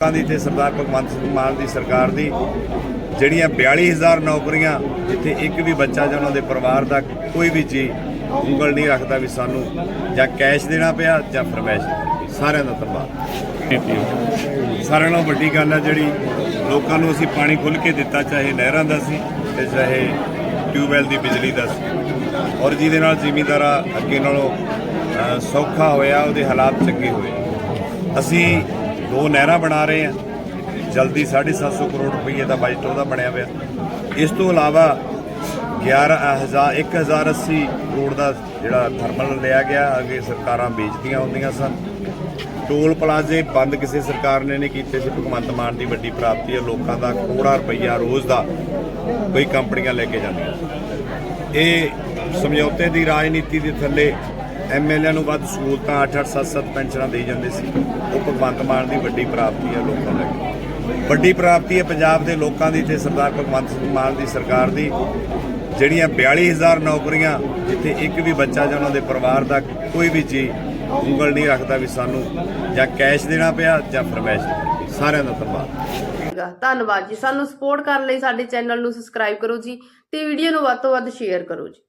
ਲੋਕਾਂ ਦੀ ਤੇ ਸਰਦਾਰ ਭਗਵੰਤ ਸਿੰਘ ਮਾਨ ਦੀ ਸਰਕਾਰ ਦੀ ਜਿਹੜੀਆਂ 42000 ਨੌਕਰੀਆਂ, ਜਿੱਥੇ ਇੱਕ ਵੀ ਬੱਚਾ ਜਾਂ ਉਹਨਾਂ ਦੇ ਪਰਿਵਾਰ ਦਾ ਕੋਈ ਵੀ ਜੀ ਉਂਗਲ ਨਹੀਂ ਰੱਖਦਾ ਵੀ ਸਾਨੂੰ ਜਾਂ ਕੈਸ਼ ਦੇਣਾ ਪਿਆ ਜਾਂ ਫਰਮੈਸ਼ ਸਾਰਿਆਂ ਦਾ ਧੰਨਵਾਦ। ਸਾਰਿਆਂ ਨਾਲੋਂ ਵੱਡੀ ਗੱਲ ਹੈ ਜਿਹੜੀ ਲੋਕਾਂ ਨੂੰ ਅਸੀਂ ਪਾਣੀ ਖੁੱਲ੍ਹ ਕੇ ਦਿੱਤਾ, ਚਾਹੇ ਨਹਿਰਾਂ ਦਾ ਸੀ ਤੇ ਚਾਹੇ ਟਿਊਬਵੈਲ ਦੀ ਬਿਜਲੀ ਦਾ ਸੀ। ਔਰ ਜਿਹਦੇ ਨਾਲ ਜ਼ਿਮੀਂਦਾਰਾ ਅੱਗੇ ਨਾਲੋਂ ਸੌਖਾ ਹੋਇਆ, ਉਹਦੇ ਹਾਲਾਤ ਚੰਗੇ ਹੋਏ। ਅਸੀਂ ਦੋ ਨਹਿਰਾਂ ਬਣਾ ਰਹੇ ਆ। ਜਲਦੀ 750 ਕਰੋੜ ਰੁਪਏ ਦਾ ਬਜਟ ਉਹਦਾ ਬਣਿਆ ਹੋਇਆ। ਇਸ ਤੋਂ ਇਲਾਵਾ 11000 1080 ਕਰੋੜ ਦਾ ਜਿਹੜਾ ਥਰਮਲ ਲਿਆ ਗਿਆ। ਅੱਗੇ ਸਰਕਾਰਾਂ ਵੇਚਦੀਆਂ ਹੁੰਦੀਆਂ ਸਨ। ਟੋਲ ਪਲਾਜ਼ੇ ਬੰਦ ਕਿਸੇ ਸਰਕਾਰ ਨੇ ਨਹੀਂ ਕੀਤੇ। ਸੀ ਭਗਵੰਤ ਮਾਨ ਦੀ ਵੱਡੀ ਪ੍ਰਾਪਤੀ ਹੈ। ਲੋਕਾਂ ਦਾ ਕਰੋੜਾਂ ਰੁਪਈਆ ਰੋਜ਼ ਦਾ ਕੋਈ ਕੰਪਨੀਆਂ ਲੈ ਕੇ ਜਾਂਦੀਆਂ। ਇਹ ਸਮਝੌਤੇ ਦੀ ਰਾਜਨੀਤੀ ਦੇ ਥੱਲੇ ਐਮਐਲਏ ਨੂੰ ਵੱਧ ਸਹੂਲਤਾਂ 8-8 7-7 ਪੈਨਸ਼ਨਾਂ ਦੇਈ ਜਾਂਦੇ ਸੀ। ਉਹ ਭਗਵੰਤ ਮਾਨ ਦੀ ਵੱਡੀ ਪ੍ਰਾਪਤੀ ਹੈ ਲੋਕਾਂ ਲਈ। ਵੱਡੀ ਪ੍ਰਾਪਤੀ ਹੈ ਪੰਜਾਬ ਦੇ ਲੋਕਾਂ ਦੀ ਤੇ ਸਰਦਾਰ ਭਗਵੰਤ ਮਾਨ ਦੀ ਸਰਕਾਰ ਦੀ। ਜਿਹੜੀਆਂ 42000 ਨੌਕਰੀਆਂ ਜਿੱਥੇ ਇੱਕ ਵੀ ਬੱਚਾ ਜਾਂ ਉਹਨਾਂ ਦੇ ਪਰਿਵਾਰ ਦਾ ਕੋਈ ਵੀ ਜੀ ਉਂਗਲ ਨਹੀਂ ਰੱਖਦਾ ਵੀ ਸਾਨੂੰ ਜਾਂ ਕੈਸ਼ ਦੇਣਾ ਪਿਆ ਜਾਂ ਫਰਮੈਸ਼ ਸਾਰਿਆਂ ਦਾ ਧੰਨਵਾਦ। ਗਾ। ਧੰਨਵਾਦ ਜੀ। ਸਾਨੂੰ ਸਪੋਰਟ ਕਰਨ ਲਈ ਸਾਡੇ ਚੈਨਲ ਨੂੰ ਸਬਸਕ੍ਰਾਈਬ ਕਰੋ ਜੀ ਤੇ ਵੀਡੀਓ ਨੂੰ ਵੱਧ ਤੋਂ ਵੱਧ ਸ਼ੇਅਰ ਕਰੋ ਜੀ।